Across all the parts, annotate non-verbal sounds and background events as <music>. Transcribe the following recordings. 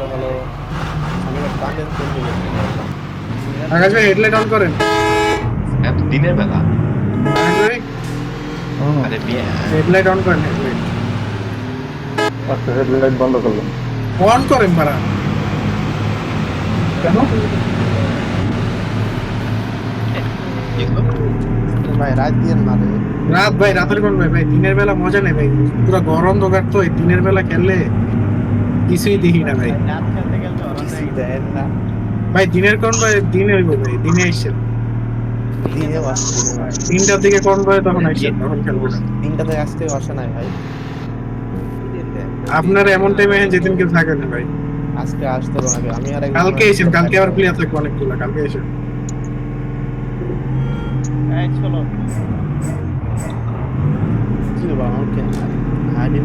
দিকে আকাশ ভাই headlight on করেন। এত দিনের বেলা? আরে হেডলাইট অন করেন হেডলাইট আচ্ছা হেডলাইট বন্ধ করলাম অন করেন কেন? ভাই রাত দিয়ে মারে রাত ভাই রাতের কোন ভাই ভাই দিনের বেলা মজা নেই ভাই। পুরো গরম দোকার তো দিনের বেলা খেললে কিছুই দেখি না ভাই। ভাই দিনের কোন ভাই দিনে হইব ভাই দিনে ভাই। তিনটার দিকে কোন ভাই তখন আইসেন তখন খেলব। না। তিনটাতে আসতে আসে নাই ভাই। আপনার এমন টাইমে যেদিন কেউ থাকে না ভাই। আজকে আসতে হবে আমি আর কালকে এসেন কালকে আবার প্লেয়ার থাকবে অনেকগুলো কালকে এসেন। কি রে বাবা, আমার কে আইডি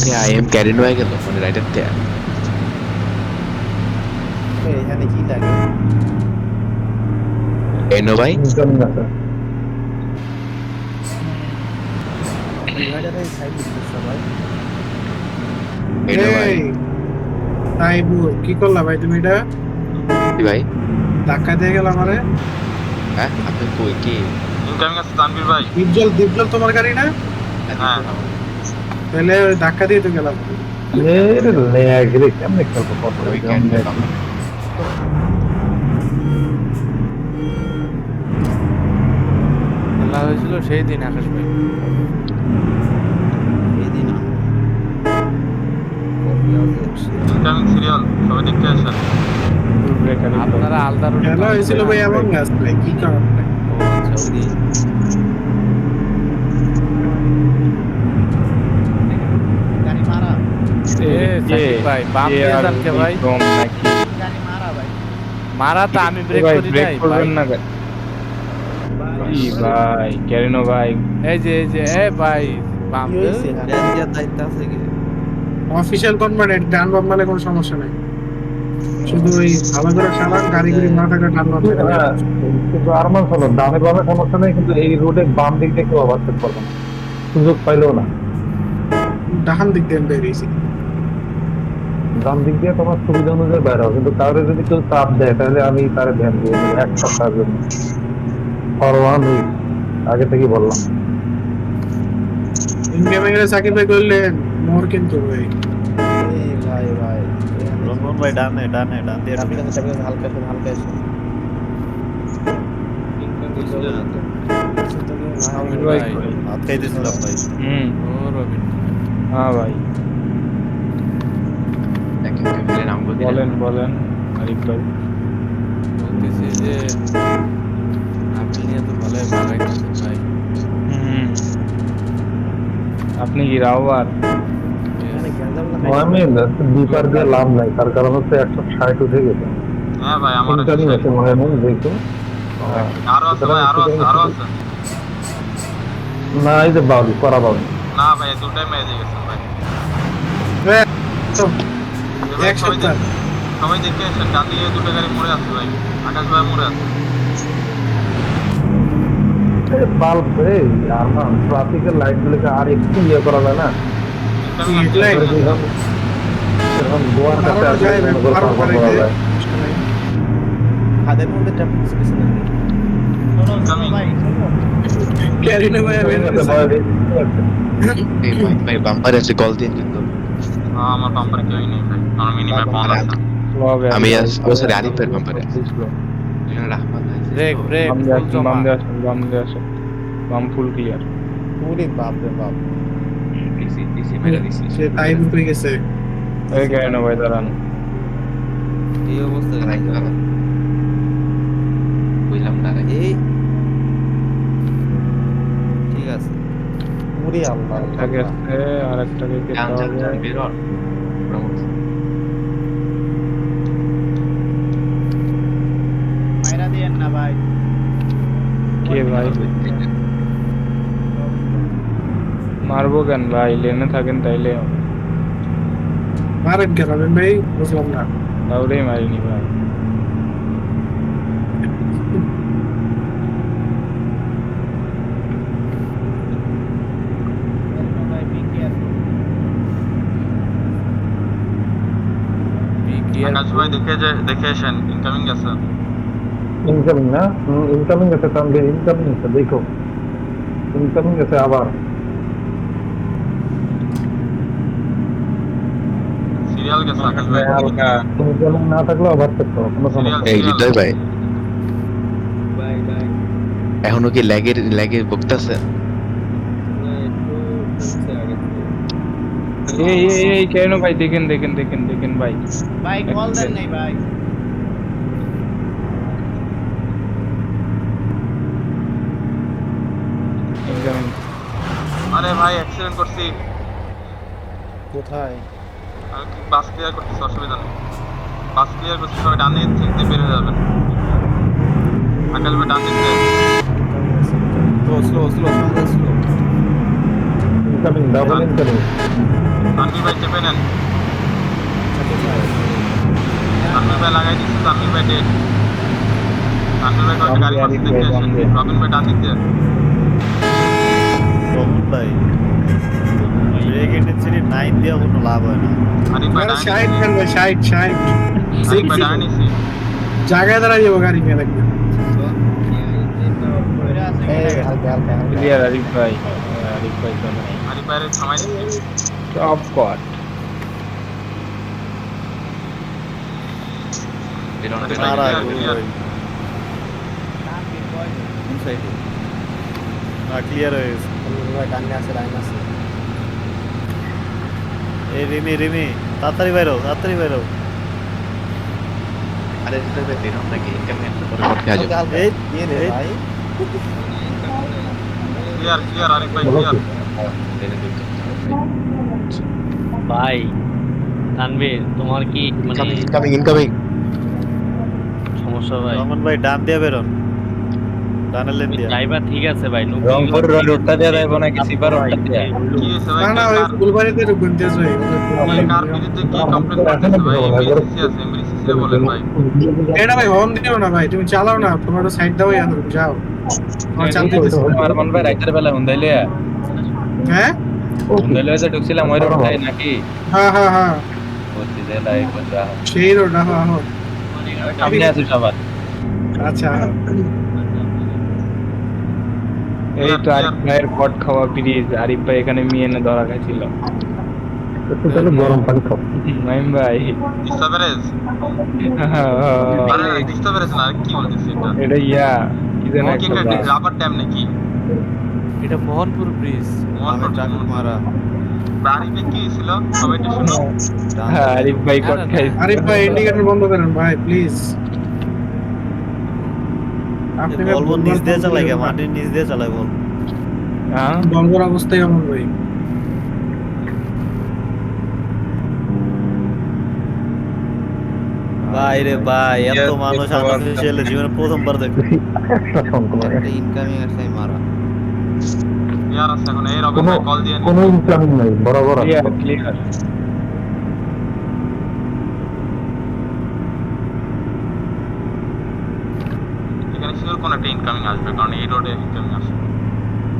থেকে আই এম ক্যারিনো হয়ে গেল মানে রাইটার এই, এখানে কি লাগে? এনো ভাই এনো ভাই কি করলা ভাই তুমি এটা? কি ভাই? ধাক্কা দিয়ে গেল আমারে। হ্যাঁ আপনি কই কি? ইনকামিং আছে তানভীর ভাই। দীপজল দীপজল তোমার গাড়ি না? হ্যাঁ। তাহলে ধাক্কা দিয়ে তো গেলাম। এর ল্যাগ রে কেমনে খেলব কত খেলা হয়েছিল সেই দিন আকাশ ভাই। এই দিন ইনকামিং সিরিয়াল সবাই আপনারা আলাদা খেলা হয়েছিল ভাই এমন গাছ ভাই কি কারণ ভাই? গাড়ি মারা এ সাকিব ভাই বাম দিয়ে যান কে ভাই গাড়ি মারা তো আমি ব্রেক করি নাই ভাই। করবেন ভাই। এই যে এই যে এ ভাই বাম কি হয়েছে এখানে? দায়িত্ব আছে কি? অফিসিয়াল কনভার্টেড ডান বাম মানে কোনো সমস্যা নাই। শুধু ওই ভালো করে চালান গাড়ি গুড়ি না থাকা ডান বাম থেকে হ্যাঁ, কিন্তু আরমান হলো ডানে বামে সমস্যা নেই কিন্তু এই রোডে বাম দিক ওভারটেক করবে না সুযোগ পাইলেও না। ডান দিক দিয়ে বেরিয়েছি। ডান দিক দিয়ে তোমার সুবিধা অনুযায়ী বাইরে হবে কিন্তু কাউরে যদি কেউ চাপ দেয় তাহলে আমি তারে ধ্যান দিয়ে নেব এক সপ্তাহের জন্য। ফর ওয়ান উইক আগে থেকেই বললাম। ইন্ডিয়া ব্যাংকের সাকিব ভাই করলেন মোর কিন্তু ভাই। ভাই ভাই। রমন ভাই ডানে ডানে ডান দিয়ে কাছে হালকা হালকা এসে। ভাই হাত খাইতেছিলাম ভাই। হুম। ও রবিন হ্যাঁ ভাই। ফেলে নামবো বলেন বলেন আরিফ ভাই। বলতেছি যে আপনি নিয়ে তো ভালোই ভাগাইতেছেন ভাই। আপনি কি রাওয়ার? না আমি দুপার দিয়ে লাভ নাই তার কারণ হচ্ছে একশো ষাট উঠে গেছে। হ্যাঁ ভাই আমার ইনকামিং মনে দেখো। আরও আছে ভাই আরও আছে আরও আছে। না এই যে বাউলি করা বাউলি। না ভাই দুটাই হয়ে গেছে তো, এ ভাই, এক সবাই সপ্তাহ সবাই দেখতে আসেন ডান দুটো গাড়ি মরে আছে ভাই। আকাশ ভাই মরে আছে। বাল্ব এই আরমান ট্রাফিকের লাইট গুলোকে আর একটু ইয়ে করা যায় না। গোয়ার কাছে মধ্যে ট্রাফিক ক্যারিনে ভাই ভাই বাম্পার আছে কল দিন কিন্তু আমার বাম্পার কেউই নেই ভাই। আমার মিনিমাম পাওয়া আছে আমি ও সরি আরিফের বাম্পারে রাহমান ব্রেক ব্রেক বাম দিয়ে ফুল আসেন জমা। বাম দিয়ে আসেন বাম দিয়ে আসেন। বাম ফুল ক্লিয়ার পুরি বাপ রে বাপ। ডিসি ডিসি মেরা সে গেছে। এই ক্যারিনো ভাই দাঁড়ান। এই অবস্থা। বুঝলাম দাঁড়াই এই ঠিক আছে পুরি আল্লাহ একটা গেছে আর একটাকে যান খেতে যান হবে যান বের হন প্রমোদ মাইরা দিয়েন না ভাই কে ভাই মারবো কেন ভাই লেনে থাকেন তাইলে হবে। মারেন কেন রবিন ভাই বুঝলাম না কাউরেই মারিনি ভাই Be ভাই দেখে যে দেখে এসেন ইনকামিং না? ইনকামিং আছে তানভীর ইনকামিং আছে দেখো। ইনকামিং আছে আবার। সিরিয়াল গেছে আকাশ ভাই। ইনকামিং না থাকলেও আবার চেক করো কোনো সমস্যা এই হৃদয় ভাই। এখনও কি ল্যাগের ল্যাগে ভুগতেছে এই এই এই কেন ভাই? দেখেন দেখেন দেখেন দেখেন ভাই। ভাই কল দেন নাই ভাই। আরে ভাই অ্যাক্সিডেন্ট করছি। কোথায়? আমি বাস ক্লিয়ার করতেছি অসুবিধা নেই। বাস ক্লিয়ার করছি সবাই ডান দিক থেকে বের হয়ে যাবেন। আকাশ ভাই ডান দিক দিয়ে। Slow, slow, slow, slow, slow. Incoming double incoming Tanvir ভাই চেপে নেন। তানভীর ভাই লাগাই দিচ্ছে তানভীর ভাই ডেট তানভীর ভাই কয়েকটা গাড়ি পাচ্ছে দেখে আসেন রবিন ভাই ডান দিক ভাই ব্রেক ইন্টেন্সিটি নাইন দিয়ে কোনো লাভ হয় না। আরিফ ভাই ভাই ভাই ডান নিছি জায়গায় দাঁড়াই যাব গাড়ি নিয়ে ক্লিয়ার আরিফ ভাই। আরিফ ভাই আরিফ ভাইয়ের থামাই দিচ্ছি না ক্লিয়ার হয়ে গেছে ডানে আছে লাইন আছে এই রিমি রিমি তাড়াতাড়ি বাইরো তাড়াতাড়ি বাইরো আরে বের হন নাকি? ইনকামিং একটা করতে আজ হালকা হালকা এই দিয়ে দে ভাই ক্লিয়ার ক্লিয়ার আরিফ ভাই ক্লিয়ার ভাই তানভীর তোমার কি মানে ইনকামিং ইনকামিং সমস্যা ভাই? রমন ভাই ডান দিয়ে বেরোন। ডানের লেন দিয়ে। ড্রাইভার ঠিক আছে ভাই রংপুর রোডটা দিয়ে যাইবো নাকি সিপার রোডটা দিয়ে? কি হয়েছে ভাই না না ওই ফুলবাড়িতে ঢুকবেন তেজ ভাই ভাই কার বিরুদ্ধে কি কমপ্লেন করতেছে ভাই? এমবিসিসি আছে এমবিসিসি বলেন ভাই। এটা ভাই হর্ন দিও না ভাই তুমি চালাও না তোমার সাইড দাও যাও। আমার চালতে দিছি। ভাই বেলা হুন্দাইলে হ্যাঁ? হুন্দাইলে ঢুকছিলাম ওই রোডটাই নাকি হ্যাঁ হ্যাঁ হ্যাঁ বলছি যে লাইক বন্ধা সেই রোড আহ আহ সামনে আছে সবার আচ্ছা এই তো আরিফ ভাইয়ের কট খাওয়া ব্রিজ আরিফ ভাই এখানে মিয়েনে ধরা খাইছিল একটু তাহলে গরম পানি খাও মাইম ভাই ডিস্টারবেন্স আরে ডিস্টারবেন্স না কি বলতেছি এটা এটা ইয়া কি। রাবার ড্যাম নাকি এটা মোহনপুর ব্রিজ মোহনপুর চাকু মারা আরিফে কি ছিল? সবাই একটু শুনো। হ্যাঁ, আরিফ ভাই কট না, আরিফ ভাই ইন্ডিকেটর বন্ধ করেন ভাই প্লিজ আপনি ভাই বলব নিচ দিয়ে চালাই গে। মাটির নিচ দিয়ে চালাই বল। হ্যাঁ। বন্ধর অবস্থায় এমন ভাই। ভাই রে ভাই এত মানুষ আনঅফিসিয়াল জীবনে প্রথমবার করো ইনকামিং আছে মারা। ক্লিয়ার আছে এখন এই রবিন কোনো ভাই কল দিয়ে কোনো ইনকামিং নাই বরাবর ক্লিয়ার ক্লিয়ার এখানে শিওর কোন একটা ইনকামিং আসবে কারণ এই রোডে ইনকামিং আসবে।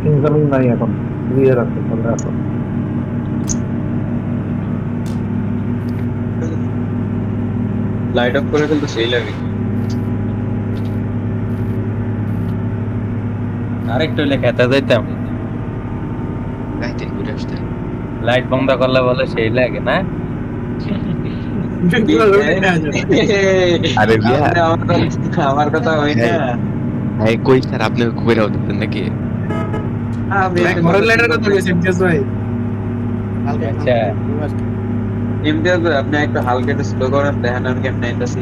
ইনকামিং নাই এখন ক্লিয়ার আছে এখন লাইট অফ করে ফেলতে সেই লাগে। আরেকটু হইলে খেতে যাইতাম। লাইট বন্ধ করলে বলে সেই লাগে না। <laughs> আরে আমার কথা না ভাই কই স্যার? আপনি কইরা হতেন নাকি? ভাই, ঘরের লাইটের কথা বলছেন তেজ ভাই? আচ্ছা। ইমতিয়াজ ভাই, আপনি একটু হালকা একটু স্লো করেন দেখেন আমি কেমন আইতাছি।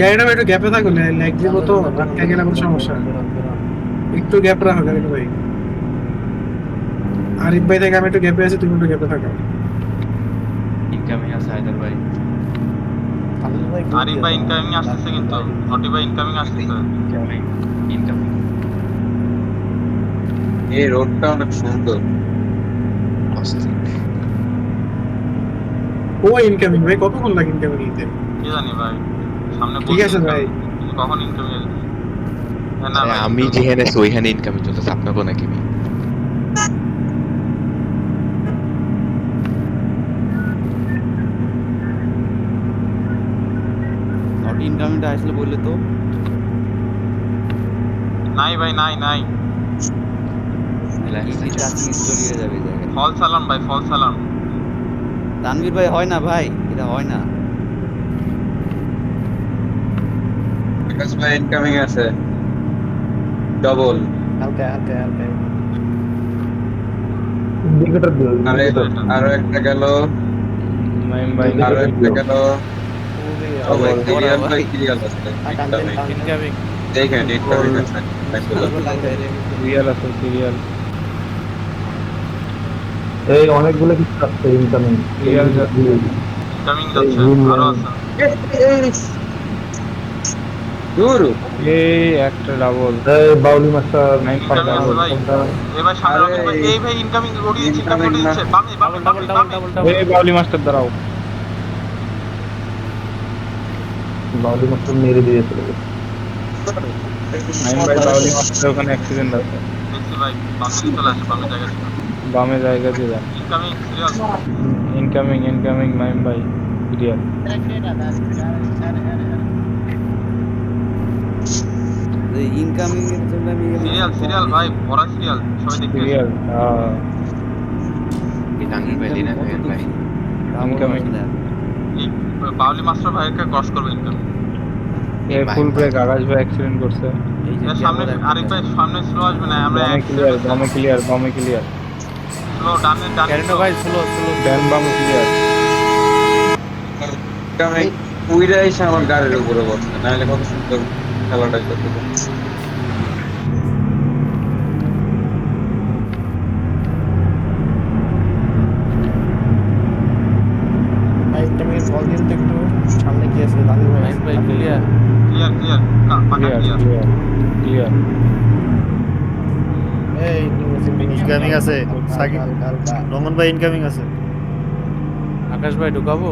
গাড়িটা একটু গ্যাপে থাকুন লাইক দিব তো আটকে গেলে কোনো সমস্যা একটু গ্যাপ রাখো গাড়িটা ভাই আরিফ ভাই থেকে আমি একটু গ্যাপে আছি তুমি একটু গ্যাপে থাকো। ইনকামিং আছে হায়দার ভাই। আরিফ ভাই ইনকামিং আসতেছে কিন্তু। নটি ভাই ইনকামিং আসতেছে। ইনকামিং ইনকামিং এই রোডটা অনেক সুন্দর। ও ইনকামিং ভাই কতক্ষণ লাগে ইনকামিং নিতে কি জানি ভাই? সামনে ঠিক আছে ভাই। কখন ভাই আমি যেখানে আছি ওইখানে ইনকামিং চলতেছে আপনাকে নাকি ভাই? ইনকামিংটা আসলে বললে তো? নাই ভাই নাই নাই। যাবে ফল সালাম ভাই ফল সালাম। তানভীর ভাই হয় না ভাই? এটা হয় না। আকাশ ভাই ইনকামিং আছে। ডবল হালকা হালকা হালকা। ইন্ডিকেটর দিও আরে আরও একটা গেল। আরও একটা গেল। সবাই বড় সিরিয়াল ভাই। বাই সিরিয়াল আছে। দেখেন সিরিয়াল এই অনেকগুলো কিছু আছে ইনকামিং ইনকামিং আরও আছে। দূর? এই একটা ডাবল এই বাউলি মাস্টার নাইন Incoming আছে ভাই। সামনে আরে, রকিব ভাই। এই ভাই ইনকামিং ওড়িয়ে দিচ্ছে ইনকামিং ওড়িয়ে দিচ্ছে। বামে বামে বামে বামে। এই বাউলি মাস্টার দাঁড়াও। বাউলি মাস্টার মেরে দিয়ে চলে গেছে। নাইম ভাই বাউলি মাস্টার ওখানে অ্যাক্সিডেন্ট আছে। ভাই বামে চলে আসে বামে জায়গা বামে জায়গা দিয়ে যান। Incoming incoming incoming serial incoming এর জন্য আমি সিরিয়াল সিরিয়াল ভাই ভরা সিরিয়াল সবাই দেখতে সিরিয়াল এই টাঙ্গির ভাই লিনা ভাই। ভাই Incoming. মাস্টার ভাইকে ক্রস করবে ইনকামিং এ ফুল ব্রেক আকাশ ভাই অ্যাক্সিডেন্ট করছে। এই যে এর সামনে আরেক ভাই সামনে স্লো আসবে না আমরা ক্লিয়ার বামে ক্লিয়ার বামে ক্লিয়ার স্লো ডানে ডানে ভাই স্লো স্লো ডান বামে ক্লিয়ার ইনকামিং উইরা আমার গাড়ির উপরে বসছে নাহলে কত সুন্দর। খেলাটা করতে সামনে কি আছে দাদু ভাই ভাই clear clear clear clear clear clear clear এই Incoming আছে, সাকিব। হালকা হালকা ভাই ইনকামিং আছে। আকাশ ভাই ঢুকাবো?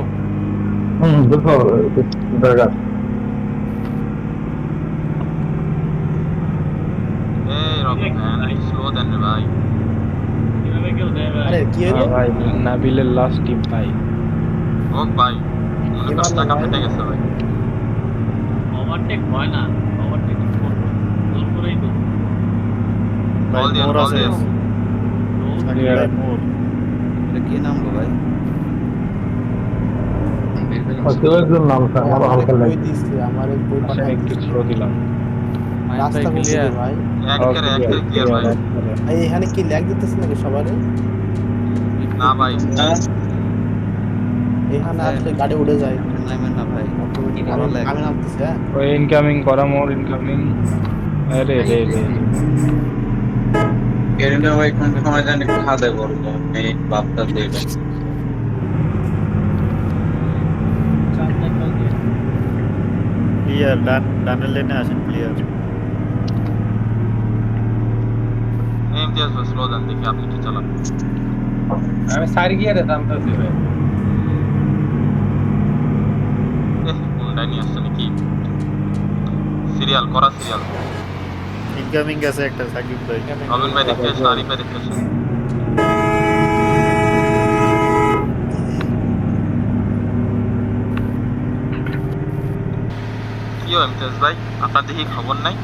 হুম দেখো জায়গা এই রকিব ভ্যান স্লো দেন রে ভাই আরে কি হলো ভাই নাবিলের লাস্ট টিম ভাই কষ্ট টাকা ভাই। গেছে ভাই। ওভারটেক হয় না। ওভারটেক করব জোর করেই তো। বল দিয়ে বল দিয়ে সাকিব ভাই মোর এটা কে নামলো ভাই? ভাই একজন নাম স্যার আমার হালকা লাগে দিছি আমার আমি পাঠাই একটু স্লো দিলাম। রাস্তা ভাই ক্লিয়ার এখানে কি ল্যাগ দিতেছে নাকি সবারে না ভাই? এখানে আসলে গাড়ি উড়ে যায়। না ভাই। আমি নামতেছি হ্যাঁ? ওই ইনকামিং করা মোর ইনকামিং আরে রে রে কেরিনা ভাই কোন সময় জানি খাদে বলল এই বাপটা দিয়ে ক্লিয়ার ডান ডানের লেনে আসেন ক্লিয়ার ইমতিয়াজ ভাই স্লো দেন দেখি আপনি কি চালান। আমি সারি গিয়ে থামতেছি ভাই। হুন্ডাই নিয়ে আসছে নাকি? সিরিয়াল করা সিরিয়াল। ইনকামিং গেছে একটা সাকিব ভাই। রবিন ভাই দেখতে এসে আরিফ ভাই দেখতে কি হয় ইমতিয়াজ ভাই? আপনার দেখি খবর নাই?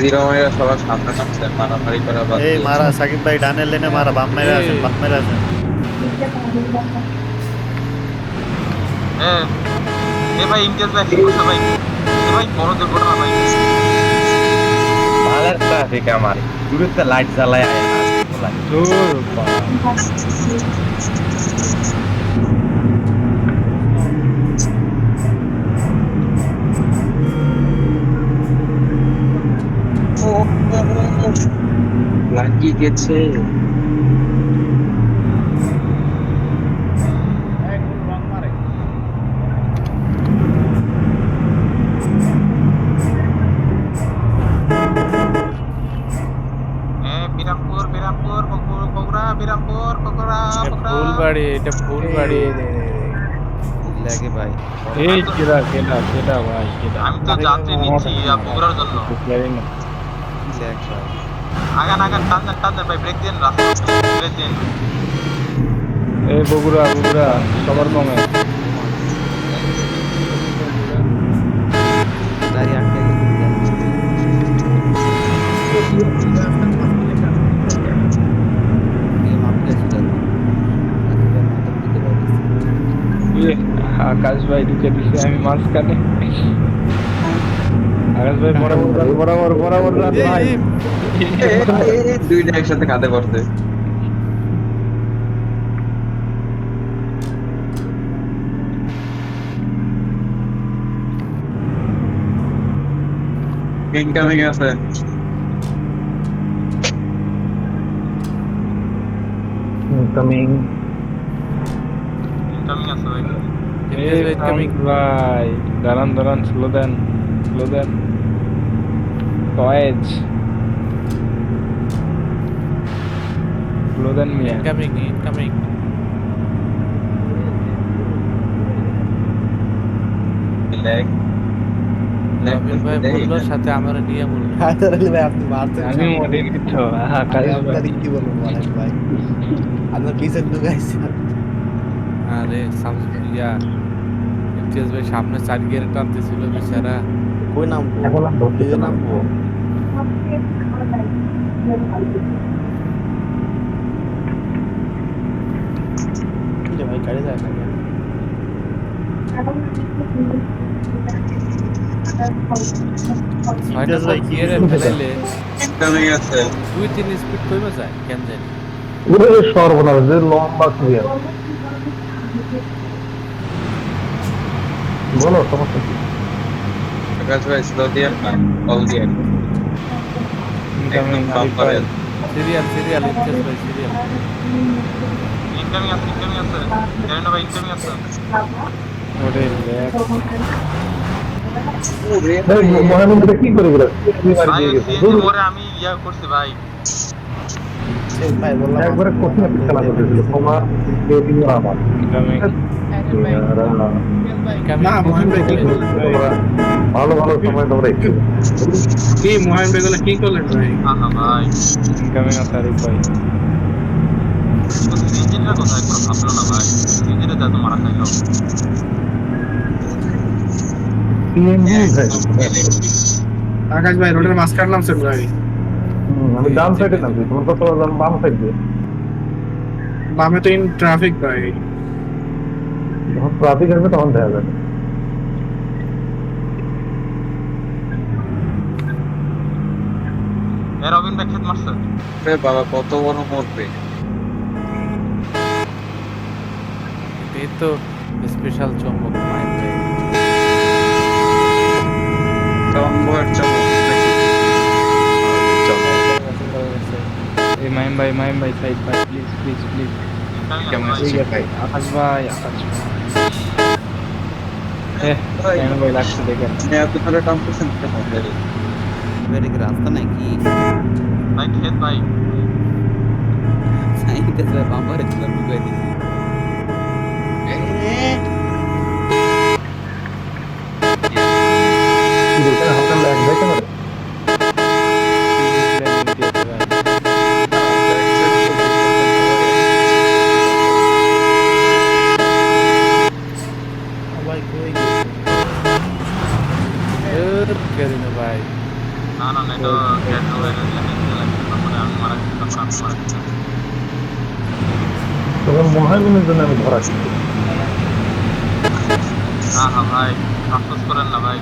জিরো মাইরা সবার সামনে নামছে মারামারি করা বাদ এই। মারা সাকিব ভাই ডানের লেনে মারা বাম মেরে আসেন বাম মেরে আসেন এ এ ভাই ইমতিয়াজ ভাই কি করছে ভাই। এ ভাই বড় দুর্ঘটনা ভাই ভালো ট্রাফিক আমার। দূরত্বে লাইট জ্বালায় আয় না দূর গেছে বাড়ি এটা ফুল বাড়ি লাগে ভাই। এই কেডা কেডা কেডা ভাই কেডা? আমি তো যাত্রী নিচ্ছি আর বগুড়ার জন্য। ভাই। আগান আগান টানছেন টানছেন ভাই ব্রেক দিন রাস্তা ব্রেক দিন এই বগুড়া বগুড়া সবার কমে ইয়ে, আকাশ ভাই ঢুকে দিছে আমি মাঝখানে। আকাশ ভাই বরাবর বরাবর বরাবর ভাই। <laughs> দুইটা একসাথে কাঁধে পড়ছে। ইনকামিং আছে। ইনকামিং ইনকামিং আছে ভাই। সাউন্ড ভাই। দাঁড়ান দাঁড়ান স্লো দেন স্লো দেন কয়েজ সাথে আমার নিয়ে <laughs> ভাই আপনি মারছেন আমি ভাই আপনাকে কি বলব বলেন ভাই। আপনার পিছন ঢুকাইছে আরে সামসুং ইমতিয়াজ ভাই সামনে চার গিয়ারে টানতেছিল বেচারা। কই নাম এখন আর ধরতে নিজে নামবো কি রে ভাই গাড়ি যায় না? ছয়টা সাত গিয়ারে ফেলাইলে ইনকামিং আছে দুই তিন স্পিড কমে যায় কেন জানি। ওরে সর্বনাশ যে লম্বা ক্লিয়ার বলো সমস্যা কি? আকাশ ভাই স্লো দিয়ে না কল দিয়ে একদম কম করে সিরিয়াল সিরিয়াল ইমতিয়াজ ভাই সিরিয়াল ইনকামিং আছে ইনকামিং আছে। জানেন ভাই ইনকামিং আছে। ওরে ল্যাগ এই মহানন্দা কি করে গেল? ভাই সিএনজি মোড়ে আমি ইয়া করছি ভাই। এই ভাই বললাম একবারে কঠিন একটা খেলা করতেছিল তোমার আমার। না মোহন ভাই কি করলেন ভালো ভালো সময় তোমরা একটু। কি মোহন ভাই কি করলেন ভাই? আহা ভাই। ইনকামিং আছে ভাই। সিএনজিটা কোথায় একবার ভাবলো না ভাই সিএনজিটা তো এত মারা খাইলো আকাশ ভাই রোডের মাঝখান নামছেন ভাই। আমি ডান সাইডে নামছি তোমার কত বাম সাইড বামে তো ইন ট্রাফিক ভাই। যখন ট্রাফিক আসবে তখন দেখা যাবে। এ রবিন খেত মারছে। বাবা কত বড় মরবে। এই তো স্পেশাল চমক ভাই এই মাইম ভাই মাইম ভাই সাইড ভাই প্লিজ প্লিজ প্লিজ ইনকামিং আছে ঠিক আছে আকাশ ভাই আকাশ ভাই। মাইম ভাই লাগছে দেখেন? ধরে টাম করছেন কেমন? এবারে কি রাস্তা নাকি? ভাই খেত ভাই। সাইকেল ভাই বাম্পারে ছিল ঢুকাই দিছি গেছি তারপরে আমি মারা গেছি তবে মহামিনের জন্য আমি ধরা ছিল না হ্যাঁ ভাই, আফসোস করেন না, ভাই।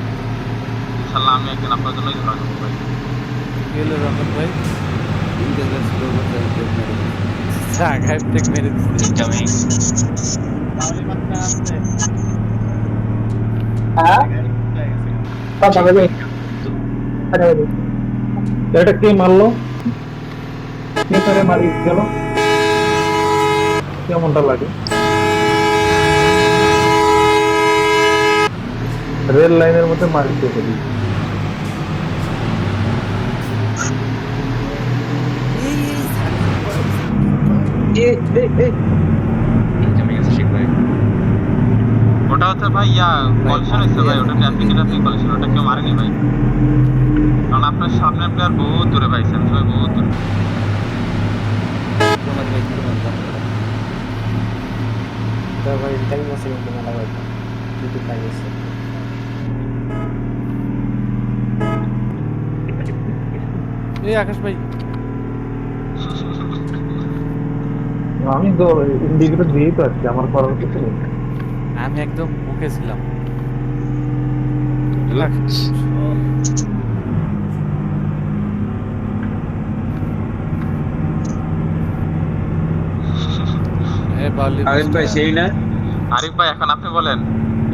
ইনশাল্লাহ আমি একদিন আপনার। আঘাত টেক মেরে দিচ্ছে ইনকামিং এটা কে মারলো? কে তারে মারি গেল কেমনটা লাগে? রেল লাইনের মধ্যে মারি দিয়ে ফেলি হচ্ছে ভাই ইয়া কলিশন হচ্ছে ভাই ওটা ট্রাফিক ট্রাফিক কলিশন ওটা কেউ মারেনি ভাই কারণ আপনার সামনের প্লেয়ার বহুত দূরে ভাই সেন্স ভাই বহুত দূরে এই আকাশ ভাই। আমি তো ইন্ডিকেটর দিয়েই তো আছি আমার করার কিছু নেই। আমি একদম মুখে ছিলাম। আরিফ ভাই সেই না? আরিফ ভাই এখন আপনি বলেন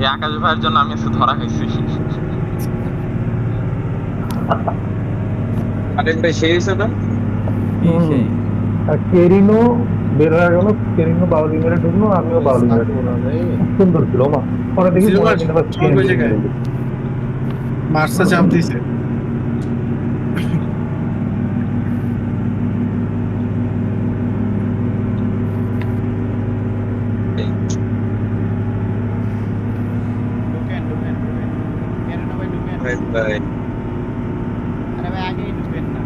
এই আকাশ ভাইয়ের জন্য আমি একটু ধরা খাইছি। আরিফ ভাই সেই আর কেরিনো বের হয়ে গেল কেরিনো বাউলি মেরে ঢুকলো আমিও বাউলি মেরে ঢুকলো সুন্দর ছিল মা। পরে দেখি। মার্সা চাপ দিয়েছে ঢুকেন ঢুকেন ঢুকেন কেন না ভাই ঢুকেন আরিফ ভাই আরে ভাই আগেই ঢুকেন না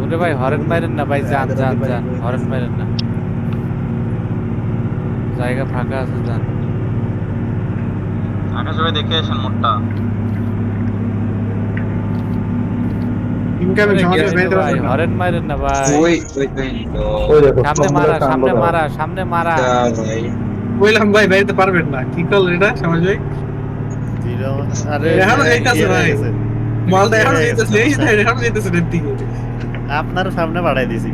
ওরে ভাই হরেন মারেন না ভাই যান যান যান হরেন মারেন না। জায়গা ফাঁকা আছে যান। আকাশ ভাই দেখে আসেন মোটটা ইনকামিং সমাজে গেছে বেঁধে তো ভাই রাখবেন। হরেন মারেন না ভাই। ওই ওই ওই তো ওই দেখো সামনে মারা সামনে মারা সামনে মারা। বললাম ভাই। বেরোতে পারবেন না। কি করলেন এটা সমাজ ভাই? জিরো আরে এখনও যাইতাছে ভাই। মালটা এখন এই এখন যেতেছে দিকে আপনার সামনে বাড়াই দিছি।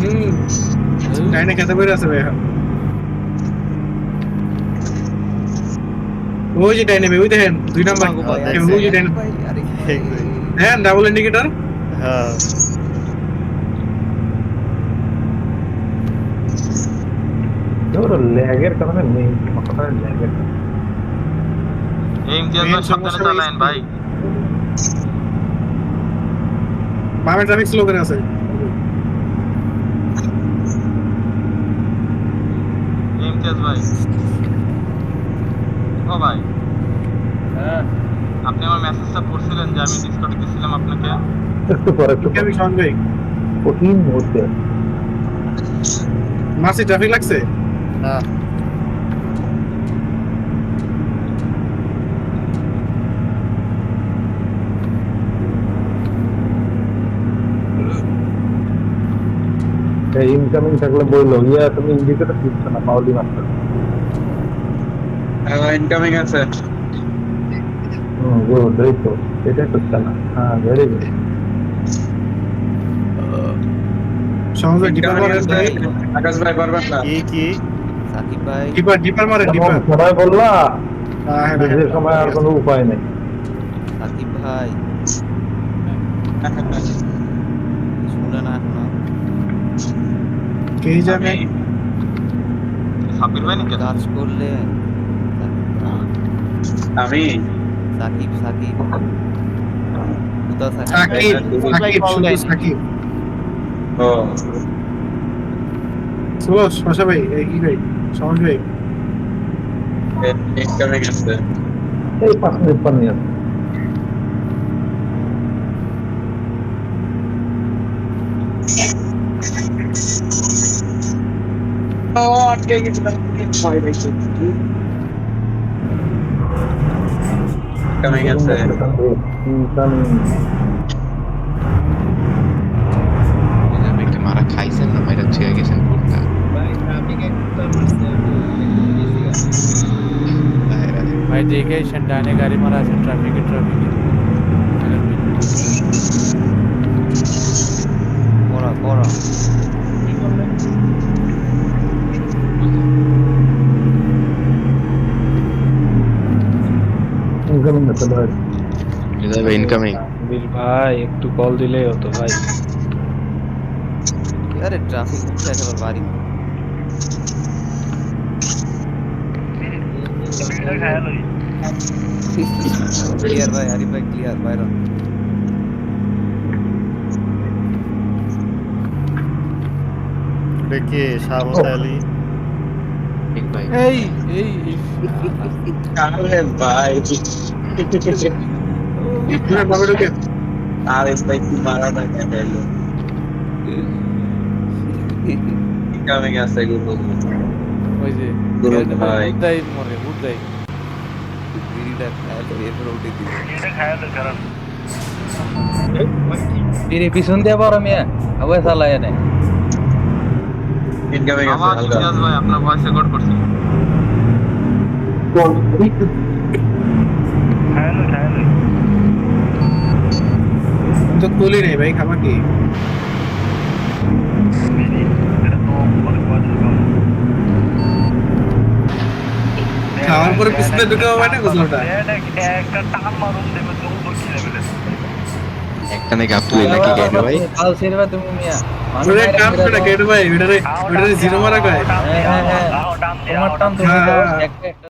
হুম। ডাইনে খেতে বের আছে ভাই ওই যে ডাইনে ওই দেখেন দুই নাম্বার। ওই যে ডাইনে। হ্যাঁ ডাবল ইন্ডিকেটর হ্যাঁ। ওর ল্যাগের কারণে নেই কথাটা ল্যাগের। এই ইমতিয়াজ সাবধানে চালায়েন ভাই। বামে ট্রাফিক স্লো করে আছে। ইমতিয়াজ ভাই। ও ভাই। আপনি আমার মেসেজটা পড়ছিলেন যে আমি ডিসকর্ডে দিছিলাম আপনাকে। একটু পরে একটু কঠিন মুহূর্তে। মাসি ট্রাফিক লাগছে? হ্যাঁ। ইনকামিং থাকলে বলল ইয়া তুমি ইন্ডিকেটর দিচ্ছ না ইনকামিং আছে। গুড এই তো এটাই তো খেলা। হ্যাঁ ভেরি গুড ডিপার আছে। ভাই আকাশ ভাই পারবেন না। কি কি? সাকিব ভাই। ডিপার ডিপার মারেন ডিপার। সবাই বললা যে হ্যাঁ সময় আর কোনো উপায় নেই। সাকিব ভাই শুনে না এখনও কে যাবে সাব্বির ভাই নাকি? কাজ করলে আমি? সাকিব সাকিব। সাকিব? সাকিব সাকিব ও। সুবস শশা ভাই এই কি ভাই? সমাজ ভাই? এই পাঁচ মিনিট পর নিয়ে আসো। ও আটকে গেছিলাম ভয় পাইছি ইনকামিং আছে Incoming. একটা মারা খাইছেন না মাইরা ছুঁয়ে গেছেন কোনটা ভাই দেখে এসেন ডানে গাড়ি মারা আছে ট্রাফিকে চলে ইনকামিং বীর ভাই একটু কল দিলে হতো ভাই। আরে ট্রাফিক হচ্ছে একেবারে বাড়ি। ক্লিয়ার ভাই আরিফ ভাই ক্লিয়ার বাইরন। দেখে শাহবাজ oh. আলী। এই এই ভাই। এই এই এই আরে ভাই হ্যাঁ বাবা ঢুকে আরে ভাই কি মারা না কেন এলো ইনকামিং আছে গুলো ওই যে গুরু ক্যারেনে ভাই। উদ্দাই মরে উদ্দাই বিড়িটা খায় তো এরপরে উঠে দিবে এর পিছন দিয়ে বড় মিয়া আবার চালায় এনে ইনকামিং আছে আবার হালকা ইতিহাস ভাই আপনার ভয়েস রেকর্ড করছি তো তুলি নেই ভাই খাবা কি খাওয়ার পরে পিছনে ঢুকে হবে না গোসলটা একটা টান মারুন দেবে তো উপর কি লেভেলে একটা নাকি আপনি নাকি কেন ভাই কাল ছেড়ে তুমি মিয়া ওরে কাম করে কেটে ভাই ওটারে ওটারে জিরো মারা কয় হ্যাঁ হ্যাঁ হ্যাঁ টান তুমি দাও হ্যাঁ। একটা একটা